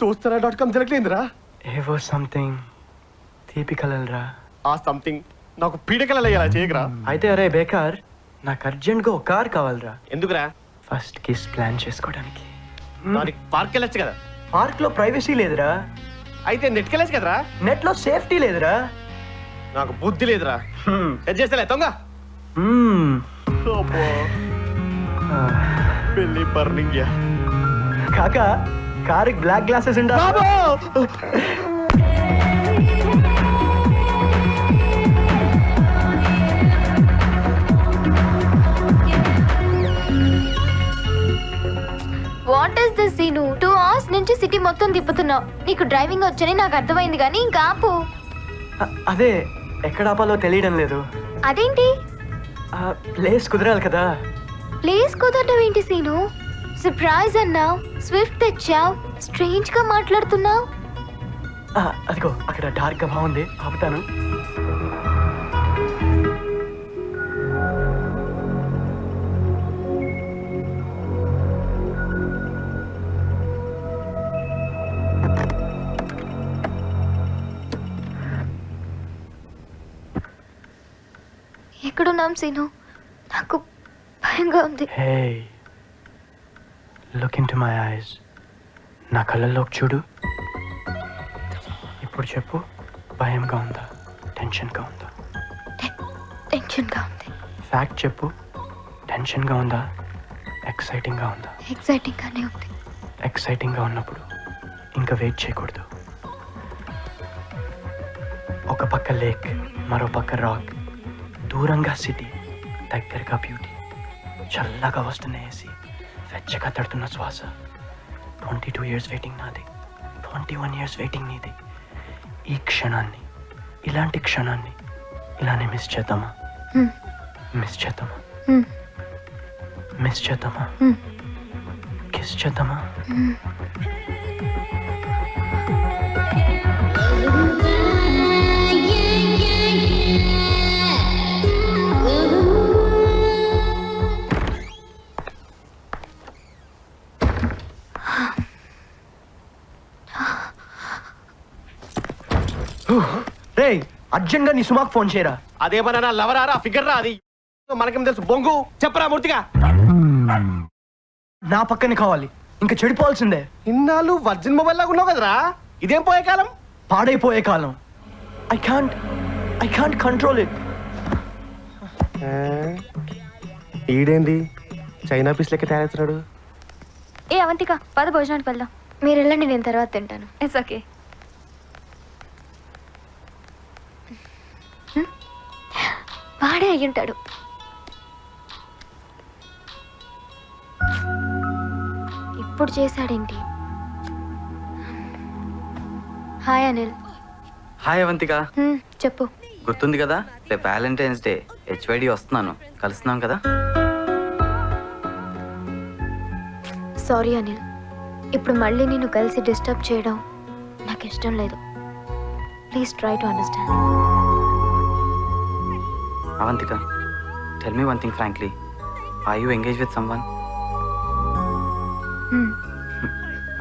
దోస్తరా dot com జరగలేదురా ఏవో something తీపి కలలరా. ఆ సంథింగ్ నాకు పీడకల అయ్యేలా చేయకరా. అయితే అరే బేకార్ నాకు అర్జెంట్గా ఒక కార్ కావాలరా. ఎందుకురా? ఫస్ట్ కిస్ ప్లాన్ చేసుకోవడానికి. దానికి పార్క్ వెళ్ళొచ్చు కదా. పార్క్లో ప్రైవసీ లేదురా. అయితే నెట్కి వెళ్ళొచ్చు కదరా. నెట్లో సేఫ్టీ లేదురా. నాకు బుద్ధి లేదురా. హ్మ్. సెట్ చేస్తలే తొంగ. ఆ, పెళ్ళి బర్నింగ్ కాకా కారుకి బ్లాక్ గ్లాసెస్ ఉండా? What is this Seenu two hours నుంచి సిటీ మొత్తం తిప్పుతున్నావు నీకు డ్రైవింగ్ వచ్చని నాకు అర్థమైంది కానీ ఇంకా ఆపు. అదే ఎక్కడ ఆపాలో తెలియడం లేదు. అదేంటి? ప్లేస్ కుదరాలి కదా. ప్లీజ్ కుదరడం ఏంటి సీను సర్ప్రైజ్ అన్నావు స్విఫ్ట్ తెచ్చావు. స్ట్రేంజ్గా మాట్లాడుతున్నావు. అదిగో అక్కడ డార్క్గా బాగుంది ఆపుతాను. ఎక్కడున్నాం సీను? నాకు భయంగా ఉంది. Look into my eyes నా కళ్ళల్లోకి చూడు. ఇప్పుడు చెప్పు. భయంగా ఉందా? టెన్షన్గా ఉందా? టెన్షన్గా ఉంది. ఫ్యాక్ట్ చెప్పు. టెన్షన్గా ఉందా? ఎక్సైటింగ్గా ఉందా? ఎక్సైటింగ్ గానే ఉంది. ఎక్సైటింగ్గా ఉన్నప్పుడు ఇంకా వెయిట్ చేయకూడదు. ఒక పక్క లేక్ మరో పక్క రాక్ దూరంగా సిటీ దగ్గరగా బ్యూటీ చల్లగా వస్తున్న ఏసీ వెచ్చగా తడుతున్న శ్వాస. ట్వంటీ టూ ఇయర్స్ వెయిటింగ్ నాది. ట్వంటీ వన్ ఇయర్స్ వెయిటింగ్ నీది. ఈ క్షణాన్ని ఇలాంటి క్షణాన్ని ఇలానే మిస్ చేద్దామా. మిస్ చేద్దామా. మిస్ చేద్దామా. కిస్ చేద్దామా? రే అర్జెంట్గా నీ సుమాక్ ఫోన్ చేయరా. అదేమన్నా లవరారా ఫిగర్ రా అది. మనకేం తెలుసు బొంగు. చెప్పరా మూర్తిగా. నా పక్కనే కావాలి. ఇంకా చెడిపోవాల్సిందే. ఇన్నాళ్ళు వర్జిన్ మొబైల్ లాగా ఉన్నావు కదరా. ఇదేం పోయే కాలం? పాడైపోయే కాలం. I can't I can't control it ఈడేంది? China piece లెక్క తయారవుతున్నాడు ఏ అవంతిక పద భోజనానికి వెళ్దాం. మీరు వెళ్ళండి నేను తర్వాత తింటాను. ఇట్స్ ఓకే వాడే అయ్యుంటాడు ఇప్పుడు చేశాడేంటి? హాయ్ అనిల్. హాయ్ అవంతిక. హ్మ్, చెప్పు. గుర్తుంది కదా? రేపు వ్యాలంటైన్స్ డే. హెచ్వైడి వస్తున్నాను. కలుస్తున్నాం కదా? సారీ అనిల్. ఇప్పుడు మళ్ళీ నిన్ను కలిసి డిస్టర్బ్ చేయడం నాకు ఇష్టం లేదు. Please try to understand Avantika tell me one thing frankly I you engage with someone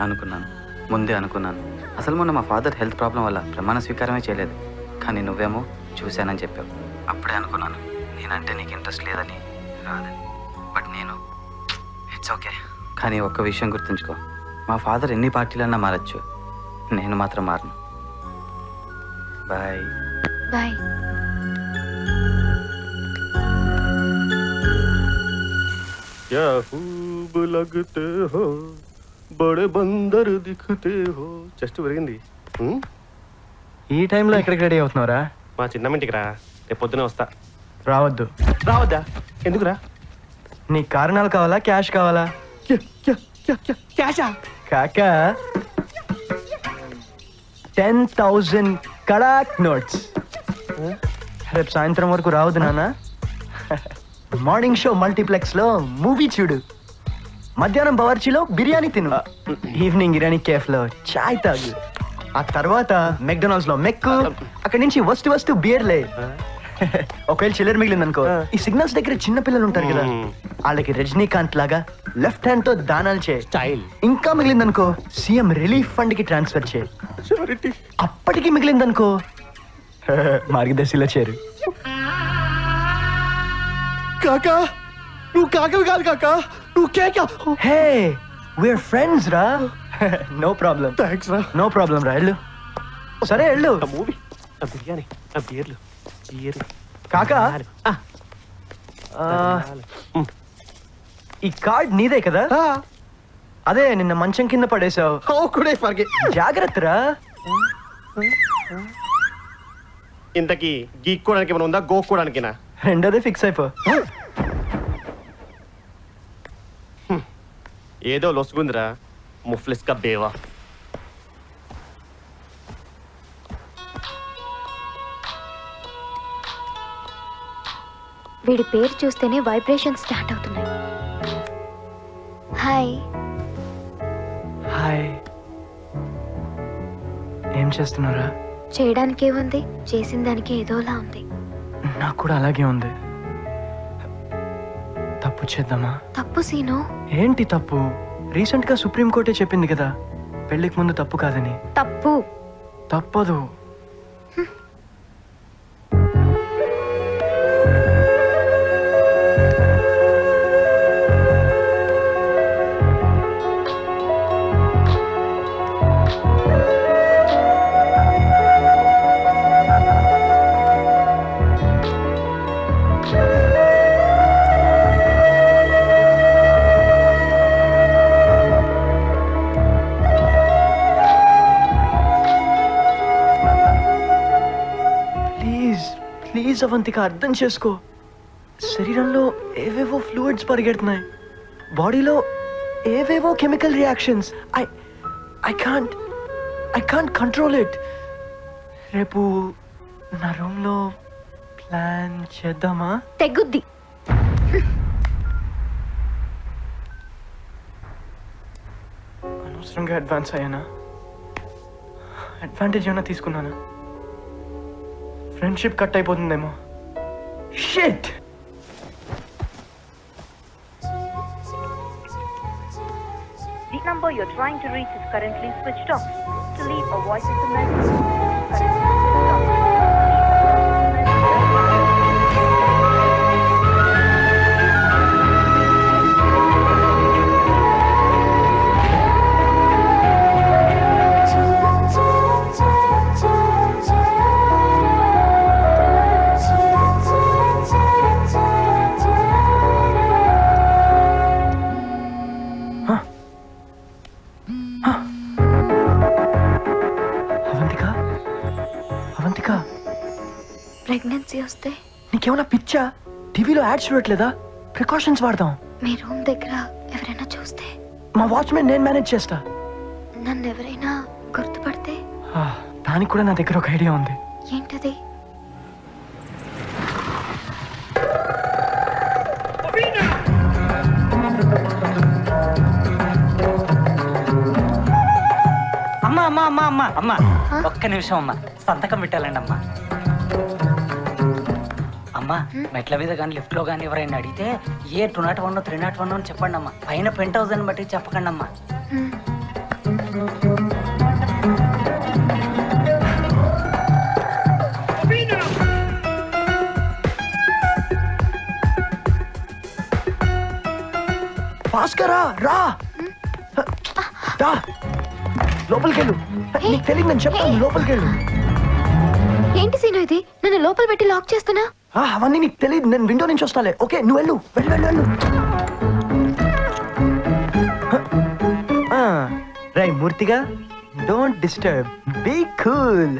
అనుకున్నాను. ముందే అనుకున్నాను. అసలు మొన్న మా ఫాదర్ హెల్త్ ప్రాబ్లం వల్ల ప్రమాణ స్వీకారమే చేయలేదు. కానీ నువ్వేమో చూశానని చెప్పావు. అప్పుడే అనుకున్నాను. నేనంటే నీకు ఇంట్రెస్ట్ లేదని రాదని బట్ నేను ఇట్స్ ఓకే కానీ ఒక్క విషయం గుర్తుంచుకో. మా ఫాదర్ ఎన్ని పార్టీలన్నా మారచ్చు. నేను మాత్రం మారను. బాయ్. బాయ్. యాహూబ్ లగతే హో బడే బందర్ దిఖతే హో చెస్ట్ పెరిగింది ఈ టైంలో ఎక్కడికి రెడీ అవుతున్నావురా? మా చిన్నమ్మింటికి రా. రేపు పొద్దున వస్తా. రావద్దు. రావద్దా? ఎందుకురా? నీ కారణాలు కావాలా క్యాష్ కావాలా? క్యాషా? కాకా టెన్ థౌజండ్ కడాక్ నోట్స్. రేపు సాయంత్రం వరకు రావద్దు నాన్న. మార్నింగ్ షో మల్టీప్లెక్స్లో మూవీ చూడు. మధ్యాహ్నం బవర్చిలో బిర్యానీ తిను. ఈవినింగ్ ఇరానీ కేఫ్లో చాయ్ తాగు. ఆ తర్వాత మెక్డొనాల్డ్స్లో మెక్కు. అక్కడి నుంచి వస్తు వస్తు బియర్లే ఒకవేళ చిల్లర మిగిలింది అనుకో ఆ. ఈ సిగ్నల్స్ దగ్గర చిన్న పిల్లలు ఉంటారు కదా. వాళ్ళకి రజనీకాంత్ లాగా లెఫ్ట్ హ్యాండ్తో దానాలు చేయి. స్టైల్. ఇంకా మిగిలిందనుకో సీఎం రిలీఫ్ ఫండ్కి ట్రాన్స్ఫర్ చేయి. అప్పటికి మిగిలిందనుకో మార్గదర్శిలో చేరు. కాకా నువ్వు కాకవి కాదు కాకా నువ్వు కేక. హే వీఆర్ ఫ్రెండ్స్ రా. నో ప్రాబ్లం థ్యాంక్స్ రా. నో ప్రాబ్లం రా వెళ్ళు. సరే వెళ్ళు. మూవీ. ఆ బిర్యానీ ఆ బీర్లు చీర్లు. కాకా! ఆ, ఆ. ఈ కార్డ్ నీదే కదా? ఆ, అదే నిన్న మంచం కింద పడేసావు how could I forget? జాగ్రత్త రా ఇంతకీ గీక్కోవడానికి ఏమైనా ఉందా గోక్కోవడానికినా రెండోదే ఫిక్స్ అయిపో. ఏదో లొసుగుందిరా. ముఫ్లిస్ కా బేవా. వీడి పేరు చూస్తేనే వైబ్రేషన్ స్టార్ట్ అవుతున్నాయి. హాయ్ హాయ్ ఏం చేస్తున్నారా? చేయడానికి ఏముంది? చేసిన దానికి ఏదోలా ఉంది. నాకు కూడా అలాగే ఉంది. తప్పు చేద్దామా? తప్పు సీను. ఏంటి తప్పు? రీసెంట్గా సుప్రీంకోర్టే చెప్పింది కదా. పెళ్ళికి ముందు తప్పు కాదని. తప్పు. తప్పదు. ప్లీజ్ అవంతిక అర్థం చేసుకో. శరీరంలో ఏవేవో ఫ్లూయిడ్స్ పరిగెడుతున్నాయి. బాడీలో ఏవేవో chemical reactions I I can't I can't control it రేపు నా రూమ్లో ప్లాన్ చేద్దామా? తెగుద్ది. అనవసరంగా అడ్వాన్స్ అయ్యానా? అడ్వాంటేజ్ ఏమైనా తీసుకున్నానా? ఫ్రెండ్షిప్ కట్ అయిపోతుందేమో shit The number you're trying to reach is currently switched off. To leave a voice message, నీకేమైనా పిచ్చా? టీవీలో యాడ్స్ చూడట్లేదా? ప్రికాషన్స్ వాడదాం. మీ రూమ్ దగ్గర ఎవరైనా చూస్తే? మా వాచ్మెన్ నేను మేనేజ్ చేస్తా. నన్ను ఎవరైనా గుర్తుపడితే? దానికి కూడా నా దగ్గర ఒక ఐడియా ఉంది. ఏంటది? అమ్మా అమ్మా అమ్మా అమ్మా అమ్మా? ఒక్క నిమిషం అమ్మా. సంతకం పెట్టాలండి అమ్మా అమ్మా మెట్ల మీద కానీ లిఫ్ట్లో కానీ ఎవరైనా అడిగితే A two nought one three nought one అని చెప్పండి అమ్మా. పైన పెంట్ హౌస్ అని బట్టి చెప్పకండి అమ్మా. భాస్కరా రా. రా. లోపలికి వెళ్ళు నీకు తెలియదు నేను చెప్తాను లోపలికి వెళ్ళు ఏంటి సీను ఇది? నన్ను లోపల పెట్టి లాక్ చేస్తున్నా? అవన్నీ నీకు తెలియదు నేను విండో నుంచి వస్తాలే. ఓకే నువ్వు వెళ్ళు. వెళ్ళు వెళ్ళు వెళ్ళు. రై మూర్తిగా don't disturb be cool